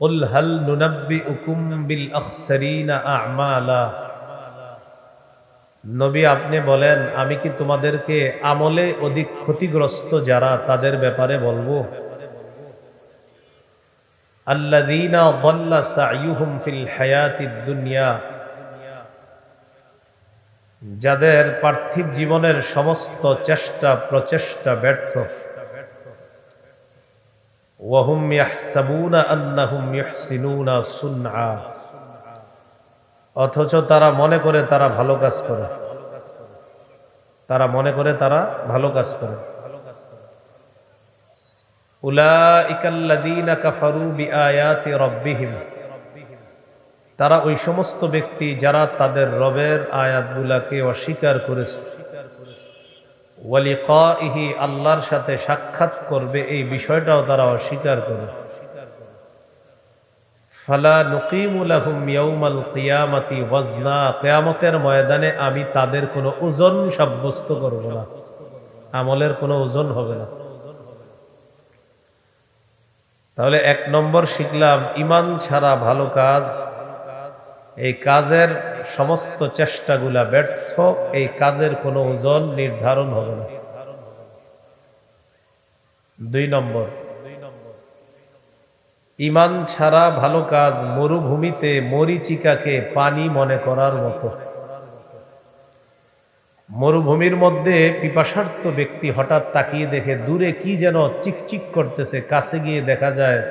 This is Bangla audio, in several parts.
قل هل ننبئكم بالأخسرين أعمالا নবী আপনি বলেন আমি কি তোমাদেরকে আমলে অধিক ক্ষতিগ্রস্ত যারা তাদের ব্যাপারে বলবো আল্লাযীনা ضل سعيهم في الحياة الدنيا যাদের পার্থিব জীবনের সমস্ত চেষ্টা প্রচেষ্টা ব্যর্থ ওয়াহুম ইয়াহসাবুনা আন্নাহুম ইহসিনুনা সুনআ। অথচ তারা মনে করে তারা ভালো কাজ করে। তারা মনে করে তারা ভালো কাজ করে। তারা ওই সমস্ত ব্যক্তি যারা তাদের রবের আয়াতগুলাকে অস্বীকার করেছে। ওয়ালিকাইহি আল্লাহর সাথে সাক্ষাৎ করবে, এই বিষয়টাও তারা অস্বীকার করে। ফালা নুকিমু লাহুম ইয়াউমাল ওয়াজনা, কিয়ামতের ময়দানে আমি তাদের কোনো ওজন সাব্যস্ত করব না, আমলের কোনো ওজন হবে না। তাহলে এক নম্বর শিখলাম, ইমান ছাড়া ভালো কাজ, এই কাজের সমস্ত চেষ্টাগুলা ব্যর্থ, এই কাজের কোনো ওজন নির্ধারণ হবে না। দুই নম্বর। ইমান ছাড়া ভালো কাজ মরুভূমিতে মরিচিকাকে পানি মনে করার মতো। মরুভূমির মধ্যে পিপাসার্থ ব্যক্তি হঠাৎ তাকিয়ে দেখে দূরে কি যেন চিকচিক করতেছে, কাছে গিয়ে দেখা যায়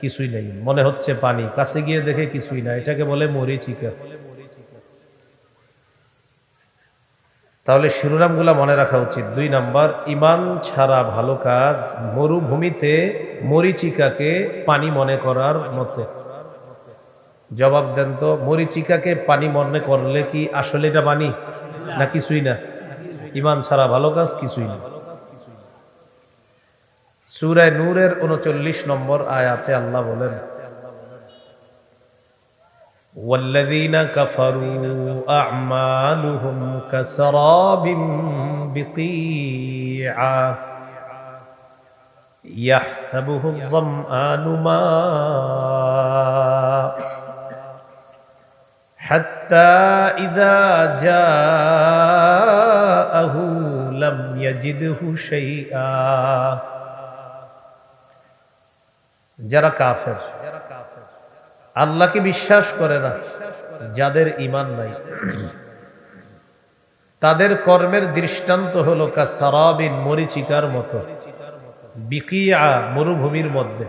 কিছুই নেই। মনে হচ্ছে পানি, কাছে গিয়ে দেখে কিছুই না। এটাকে বলে মরিচিকা। তাহলে শিরোনামগুলা মনে রাখা উচিত। দুই নাম্বার, ইমান ছাড়া ভালো কাজ মরুভূমিতে মরিচিকাকে পানি মনে করার মতো। জবাব দেন তো, মরিচিকাকে পানি মনে করলে কি আসলে এটা পানি? না কিছুই না। ইমান ছাড়া ভালো কাজ কিছুই না। সুরায় নূরের উনচল্লিশ নম্বর আয়াতে আল্লাহ বলেন والذين كفروا أعمالهم كسراب بقيعة يحسبه الظمآن ماء. حتى إذا جاءه لم يجده شيئا. جرى كافر. আল্লাহকে বিশ্বাস করে না, যাদের ইমান নাই। তাদের কর্মের দৃষ্টান্ত হলো কা সারাবিন মরিচিকার মতো, বিকিয়া মরুভূমির মধ্যে।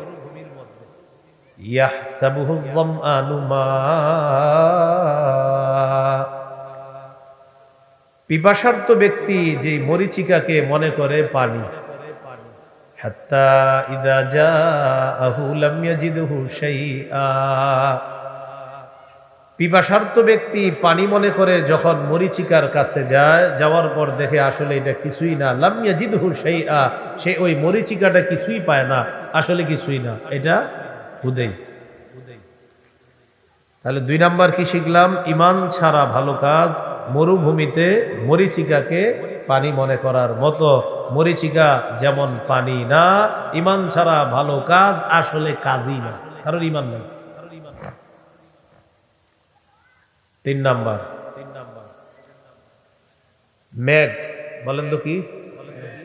পিপাসার্থ ব্যক্তি যে মরিচিকাকে মনে করে পানি। হাত্তা ইদা জাআহু লাম ইয়াজিদহু শাইআ। পিপাসার্থ ব্যক্তি পানি মনে করে যখন মরিচিকার কাছে যায়, যাওয়ার পর দেখে আসলে এটা কিছুই না। লাম ইয়াজিদহু শাইআ, সে ওই মরিচিকাটা কিছুই পায় না। আসলে কিছুই না। এটা হুদেই। তাহলে দুই নাম্বার কি শিখলাম? ইমান ছাড়া ভালো কাজ, মরুভূমিতে মরিচিকাকে পানি মনে করার মতো মরিচিকা যেমন পানি না, ইমান ছাড়া ভালো কাজ আসলে কাজই না। কারণ ইমান নেই। তিন নাম্বার। মেঘ, বলেন তো কি?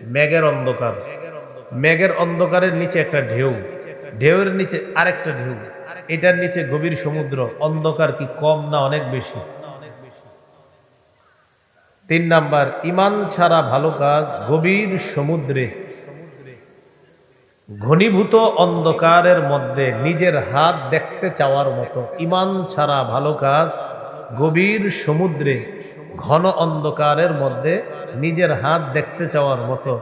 মেঘের অন্ধকার। মেঘের অন্ধকারের নিচে একটা ঢেউ। ঢেউয়ের নিচে আরেকটা ঢেউ। এটার নিচে গভীর সমুদ্র। অন্ধকার কি কম না অনেক বেশি? তিন নাম্বার, ইমান ছাড়া ভালো কাজ গভীর সমুদ্রে। ঘনীভূত অন্ধকারের মধ্যে নিজের হাত দেখতে চাওয়ার মতো। ইমান ছাড়া ভালো কাজ গভীর সমুদ্রে, ঘন অন্ধকারের মধ্যে নিজের হাত দেখতে চাওয়ার মতো।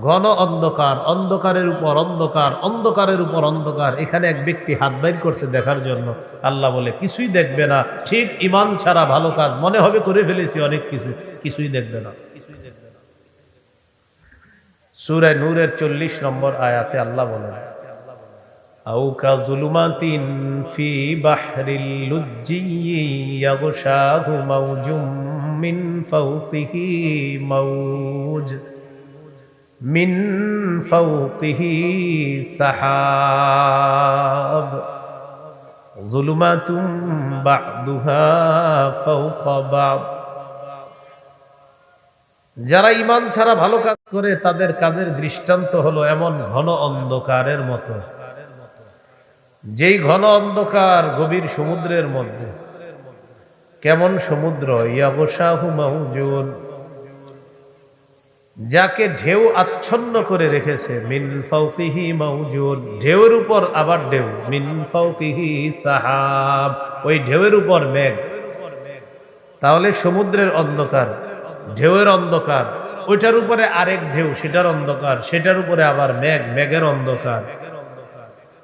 ঘন অন্ধকার অন্ধকারের উপর অন্ধকার অন্ধকারের উপর অন্ধকার এখানে এক ব্যক্তি হাত বাইর করছে দেখার জন্য আল্লাহ বলে কিছুই দেখবে না ঠিক ইমান ছাড়া ভালো কাজ মনে হবে করে ফেলেছি অনেক কিছু কিছুই দেখবে না সুরায় নূরের চল্লিশ নম্বর আয়াতে আল্লাহ বলেন أو كظلمات في بحر اللجي يغشاه موج من فوقه موج মিন ফাউকিহি সাহাব। জুলুমাতুম বাদুহা ফাওকা বাদ। যারা ইমান ছাড়া ভালো কাজ করে, তাদের কাজের দৃষ্টান্ত হলো এমন ঘন অন্ধকারের মতো। যেই ঘন অন্ধকার গভীর সমুদ্রের মধ্যে। কেমন সমুদ্র? ইয়াবসাহু মাহুজুন যাকে ঢেউ আচ্ছন্ন করে রেখেছে, মিন ফাউকিহি মাউজুন। ঢেউয়ের উপর আবার ঢেউ, মিন ফাউকিহি সাহাব। ওই ঢেউয়ের উপর মেঘ। তাহলে সমুদ্রের অন্ধকার, ঢেউয়ের অন্ধকার। ওইটার উপরে আরেক ঢেউ, সেটার অন্ধকার। সেটার উপরে আবার মেঘ, মেঘের অন্ধকার।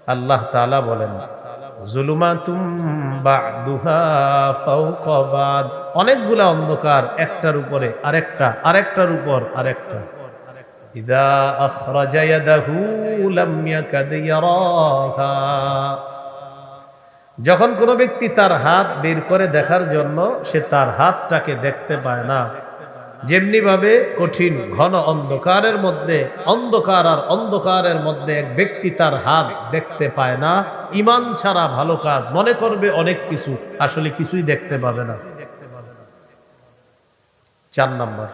আল্লাহ তাআলা বলেন জুলুমাতুম বা'দুহা বা'দ। অনেকগুলা অন্ধকার একটার উপরে আরেকটা, আরেকটার উপর আরেকটা। ইদা আখরাজা ইয়াদাহু লাম ইয়াকাদ ইয়ারাহা। যখন কোনো ব্যক্তি তার হাত বের করে দেখার জন্য সে তার হাতটাকে দেখতে পায় না যেমনি ভাবে কঠিন, ঘন অন্ধকারের মধ্যে, অন্ধকার আর অন্ধকারের মধ্যে এক ব্যক্তি তার হাত দেখতে পায় না। ইমান ছাড়া ভালো কাজ মনে করবে অনেক কিছু, আসলে কিছুই দেখতে পাবে না। চার নাম্বার।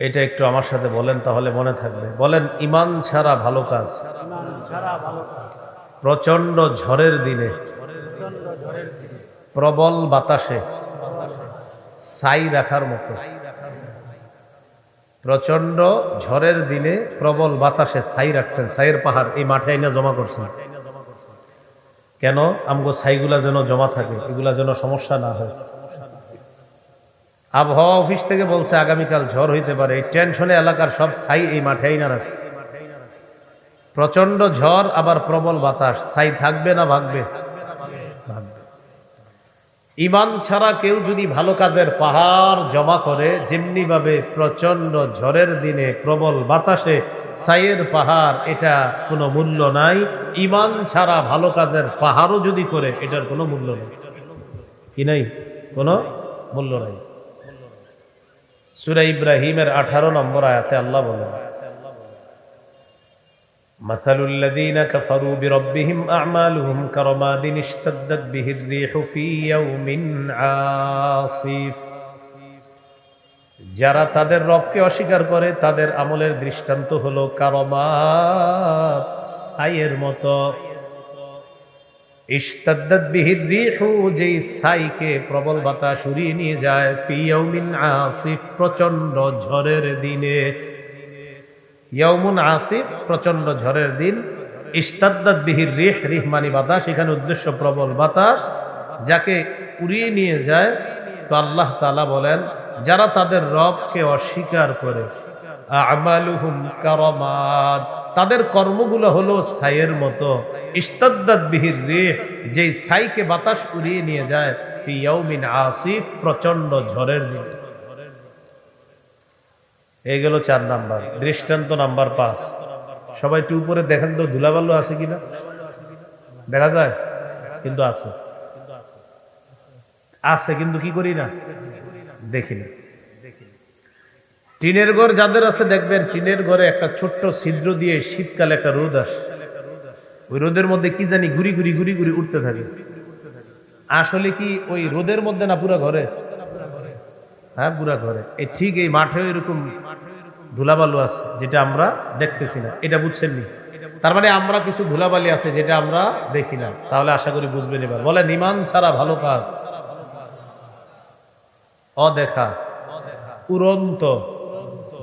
এটা একটু আমার সাথে বলেন, তাহলে মনে থাকবে। বলেন, ইমান ছাড়া ভালো কাজ। প্রচণ্ড ঝড়ের দিনে, প্রবল বাতাসে ছাই রাখার মতো। প্রচণ্ড ঝড়ের দিনে প্রবল বাতাসে ছাই রাখছেন। ছাইয়ের পাহাড় এই মাঠে এনে জমা করছেন। কেন? আমগো ছাইগুলা যেন জমা থাকে, এগুলা যেন সমস্যা না হয়। আবহাওয়া অফিস থেকে বলছে, আগামীকাল ঝড় হইতে পারে। এই টেনশনে এলাকার সব ছাই এই মাঠে না রাখছে। প্রচণ্ড ঝড়, আবার প্রবল বাতাস। ছাই থাকবে না ভাগবে? ইমান ছাড়া কেউ যদি ভালো কাজের পাহাড় জমা করে যেমনি ভাবে প্রচণ্ড ঝড়ের দিনে প্রবল বাতাসে সাইয়ের পাহাড়, এটা কোনো মূল্য নাই। ইমান ছাড়া ভালো কাজের পাহাড়ও যদি করে, এটার কোনো মূল্য নেই। কি নাই? কোনো মূল্য নাই। সুরা ইব্রাহিমের আঠারো নম্বর আয়াতে আল্লাহ বলেন مثل الذين كفروا بربهم أعمالهم كرماد اشتدت به الريح في يوم عاصف যারা তাদের রবকে অস্বীকার করে তাদের আমলের দৃষ্টান্ত হলো কারমাত ছাইয়ের মতো ইস্তাদ্দাত বিহির রিহু যেই ছাইকে প্রবল বাতাস উড়িয়ে নিয়ে যায় ফি ইয়াউমিন আসিফ প্রচন্ড ঝড়ের দিনে ইয়মুন আসিফ প্রচণ্ড ঝড়ের দিন। ইস্তাদ্দাত বিহির রিহ রিহমানি বাতাস, এখানে উদ্দেশ্য প্রবল বাতাস। যাকে উড়িয়ে নিয়ে যায়, তো আল্লাহ তালা বলেন, যারা তাদের রবকে অস্বীকার করে তাদের কর্মগুলো হলো ছাইয়ের মতো। ইস্তাদ্দাত বিহির রিহ, যেই ছাইকে বাতাস উড়িয়ে নিয়ে যায়, ফি ইয়াউমিন আসিফ প্রচণ্ড ঝড়ের দিন। এই গেল চার নাম্বার, দৃষ্টান্ত নাম্বার পাঁচ। সবাই একটু উপরে দেখেন তো, ধুলাবালু আছে কিনা? দেখা যায়? কিন্তু আছে। আছে, কিন্তু কি করি না? দেখি না। টিনের ঘর যাদের আছে, দেখবেন টিনের ঘরে একটা ছোট্ট ছিদ্র দিয়ে শীতকালে একটা রোদ আসে। ওই রোদের মধ্যে কি জানি ঘুরি ঘুরি ঘুরি ঘুরি উঠতে থাকে। আসলে কি ওই রোদের মধ্যে না পুরা ঘরে? হ্যাঁ পুরা ঘরে। এই ঠিক এই মাঠে এরকম ধুলাবালু আছে, যেটা আমরা দেখতেছি না। এটা বুঝছেন নি তার মানে আমরা কিছু ধুলাবালি আছে যেটা আমরা দেখি না। তাহলে আশা করি বুঝবেন এবার। বলে নিমান ছাড়া ভালো কাজ? অদেখা। উড়ন্ত।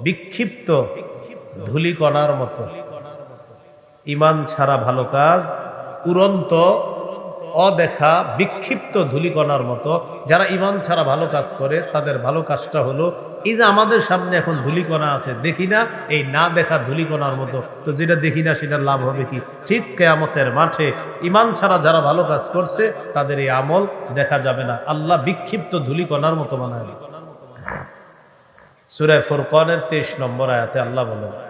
বিক্ষিপ্ত। ধুলিকণার মতো। ইমান ছাড়া ভালো কাজ? উড়ন্ত। অদেখা, বিক্ষিপ্ত ধুলিকণার মতো। যারা ইমান ছাড়া ভালো কাজ করে, তাদের ভালো কাজটা হলো, এই যে আমাদের সামনে এখন ধুলিকণা আছে, দেখি না, এই না দেখা ধুলিকণার মতো। তো যেটা দেখি না, সেটার লাভ হবে কি? ঠিক কেয়ামতের মাঠে ইমান ছাড়া যারা ভালো কাজ করছে, তাদের এই আমল দেখা যাবে না। আল্লাহ বিক্ষিপ্ত ধুলিকণার মতো বানায় সুরায় ফুরকানের তেইশ নম্বর আয়াতে আল্লাহ বলেন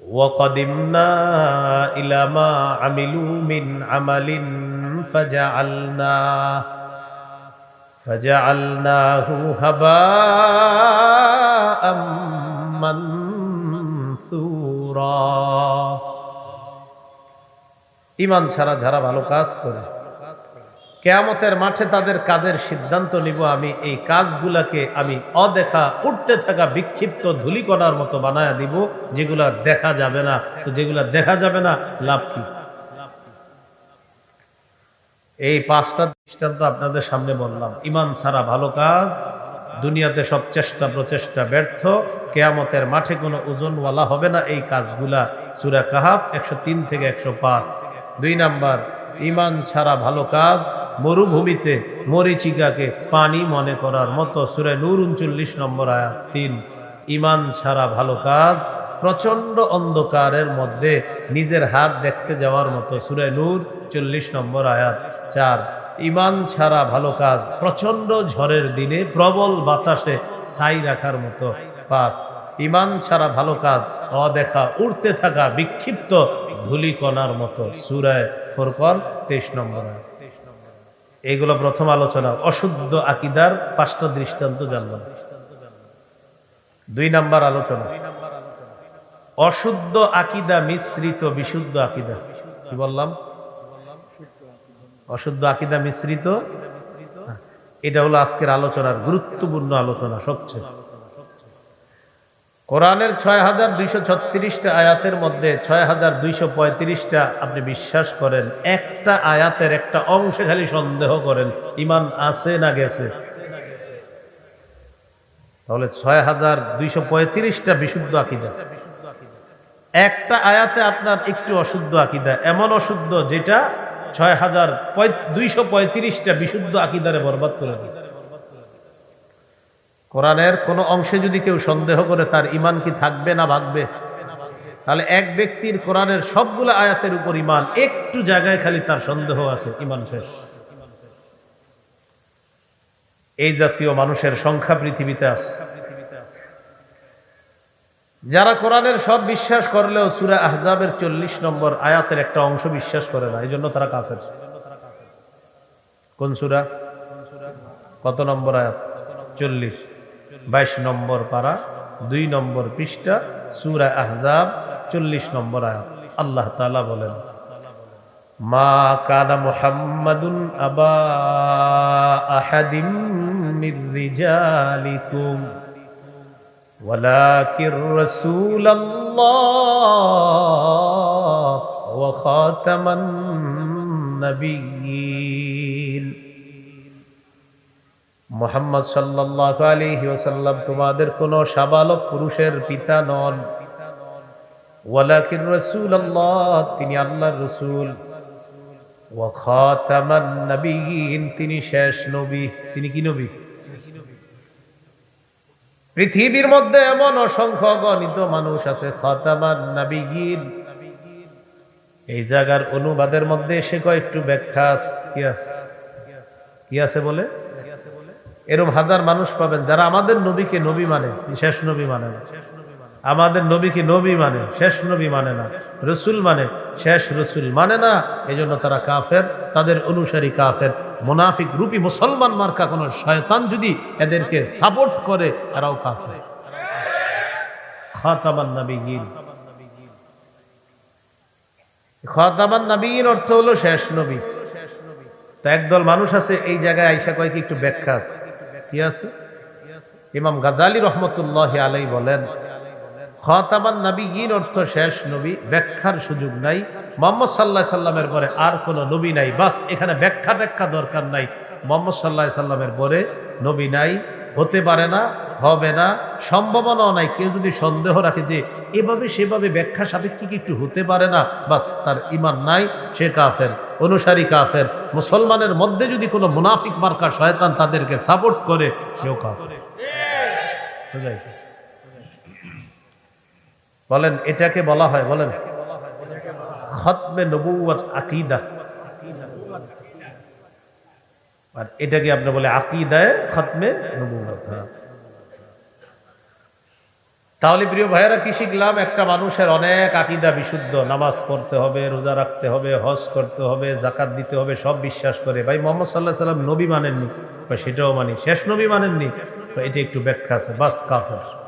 وقدمنا إلى ما عملوا من عمل فجعلناه فجعلناه هباء منثورا ইমান ছাড়া যারা ভালো কাজ করে কেয়ামতের মাঠে তাদের কাজের সিদ্ধান্ত নিব আমি। এই কাজগুলাকে আমি অদেখা, উঠতে থাকা, বিক্ষিপ্ত ধুলিকণার মতো বানায় দিব, যেগুলা দেখা যাবে না। তো যেগুলা দেখা যাবে না, লাভ কি? এই পাঁচটা দৃষ্টান্ত আপনাদের সামনে বললাম। ইমান ছাড়া ভালো কাজ, দুনিয়াতে সব চেষ্টা প্রচেষ্টা ব্যর্থ, কেয়ামতের মাঠে কোনো ওজনওয়ালা হবে না। এই কাজগুলা সুরা কাহাফ একশো তিন থেকে একশো পাঁচ। দুই নাম্বার, ইমান ছাড়া ভালো কাজ মরুভূমিতে মরিচিকাকে পানি মনে করার মতো সুরে নূর উনচল্লিশ নম্বর আয়াত তিন। ইমান ছাড়া ভালো কাজ প্রচণ্ড অন্ধকারের মধ্যে নিজের হাত দেখতে যাওয়ার মতো সুরে নূর চল্লিশ নম্বর আয়াত চার। ইমান ছাড়া ভালো কাজ প্রচণ্ড ঝড়ের দিনে প্রবল বাতাসে ছাই রাখার মতো পাঁচ। ইমান ছাড়া ভালো কাজ, অদেখা, উড়তে থাকা বিক্ষিপ্ত ধুলিকণার মতো সুরায় ফোরকন তেইশ নম্বর আয়াত। এইগুলো প্রথম আলোচনা, অশুদ্ধ আকিদার পাঁচটা দৃষ্টান্ত জানলাম। দুই নাম্বার আলোচনা, অশুদ্ধ আকিদা মিশ্রিত, বিশুদ্ধ আকিদা। কি বললাম? অশুদ্ধ আকিদা মিশ্রিত? এটা হলো আজকের আলোচনার গুরুত্বপূর্ণ আলোচনা সবচেয়ে। কোরআনের ছয় হাজার দুইশো ছত্রিশটা আয়াতের মধ্যে ছয় হাজার দুইশো পঁয়ত্রিশটা আপনি বিশ্বাস করেন, একটা আয়াতের একটা অংশে খালি সন্দেহ করেন, ইমান আছে না গেছে? তাহলে ছয় হাজার দুইশো পঁয়ত্রিশটা বিশুদ্ধ আকিদা। একটা আয়াতে আপনার একটু অশুদ্ধ আকিদা, এমন অশুদ্ধ যেটা ছয় হাজার দুইশো পঁয়ত্রিশটা বিশুদ্ধ আকিদারে বরবাদ করে দিই কোরআনের কোন অংশে যদি কেউ সন্দেহ করে তার ইমান কি থাকবে না ভাগবে? তাহলে এক ব্যক্তির কোরআনের সবগুলো আয়াতের উপর ইমান একটু জায়গায় খালি তার সন্দেহ আছে ইমান শেষ। এই জাতীয় মানুষের সংখ্যা পৃথিবীতে আছে। যারা কোরআনের সব বিশ্বাস করলেও সুরা আহজাবের চল্লিশ নম্বর আয়াতের একটা অংশ বিশ্বাস করে না এই জন্য তারা কাফের। কোন সুরা? কত নম্বর আয়াত? চল্লিশ। বাইশ নম্বর পারা দুই নম্বর পৃষ্ঠা সুরা আহজাব চল্লিশ নম্বর আয়াত আল্লাহ তালা বলেন মা কানা মুহাম্মাদুন আবা আহাদিম মির রিজালিকুম ولكن رسول الله وخاتم النبيين মোহাম্মদ সাল্লাহ আলাইহি ওয়াসাল্লাম, তোমাদের কোন সাবালক পুরুষের পিতা নন। ওয়ালাকিন রাসূলুল্লাহ, তিনি আল্লাহর রাসূল। তিনি শেষ নবী। তিনি কি নবী? পৃথিবীর মধ্যে এমন অসংখ্য গণিত মানুষ আছে এই জায়গার অনুবাদের মধ্যে এসে কয়েকটু ব্যাখ্যা কি আছে বলে? এরম হাজার মানুষ পাবেন যারা আমাদের নবীকে নবী মানে শেষ নবী মানে না। আমাদের নবীকে নবী মানে শেষ নবী মানে না। রসুল মানে শেষ রসুল মানে না। এজন্য তারা কাফের, তাদের অনুসারী কাফের। মোনাফিক রূপী মুসলমান মার্কা কোন শয়তান যদি এদেরকে সাপোর্ট করে, এরাও কাফের। অর্থ হলো শেষ নবী। তো একদল মানুষ আছে, এই জায়গায় আইসা কয়েক একটু ব্যাখ্যা আছে। কি আছে? ইমাম গাজালি রহমতুল্লাহ আলাই বলেন, খতামান নবীন অর্থ শেষ নবী, ব্যাখ্যার সুযোগ নাই। মোহাম্মদ সাল্লাহ সাল্লামের পরে আর কোন নবী নাই। বাস, এখানে ব্যাখ্যা ব্যাখ্যা দরকার নাই। মোহাম্মদ সাল্লাহ সাল্লামের পরে নবী নাই। হতে পারে না, হবে না, সম্ভাবনাও নাই। কেউ যদি সন্দেহ রাখে যে এভাবে সেভাবে ব্যাখ্যা সাপেক্ষে কি একটু হতে পারে না, বাস তার ইমান নাই, সে কাফের। অনুসারী কাফের। মুসলমানের মধ্যে যদি কোনো মুনাফিক মার্কা শয়তান তাদেরকে সাপোর্ট করে, সেও কাফের। বলেন, এটাকে বলা হয়, বলেন? খতমে নবুয়াত আকিদা। আর এটাকে আপনি বলে আকিদায় খতমে। তাহলে প্রিয় ভাইয়েরা কি শিখলাম? একটা মানুষের অনেক আকিদা বিশুদ্ধ। নামাজ পড়তে হবে, রোজা রাখতে হবে, হজ করতে হবে জাকাত দিতে হবে, সব বিশ্বাস করে। ভাই, মোহাম্মদ সাল্লাহ সাল্লাম নবী মানেননি? বা সেটাও মানি। শেষ নবী মানেননি? এটা একটু ব্যাখ্যা আছে। বাস, কাফের।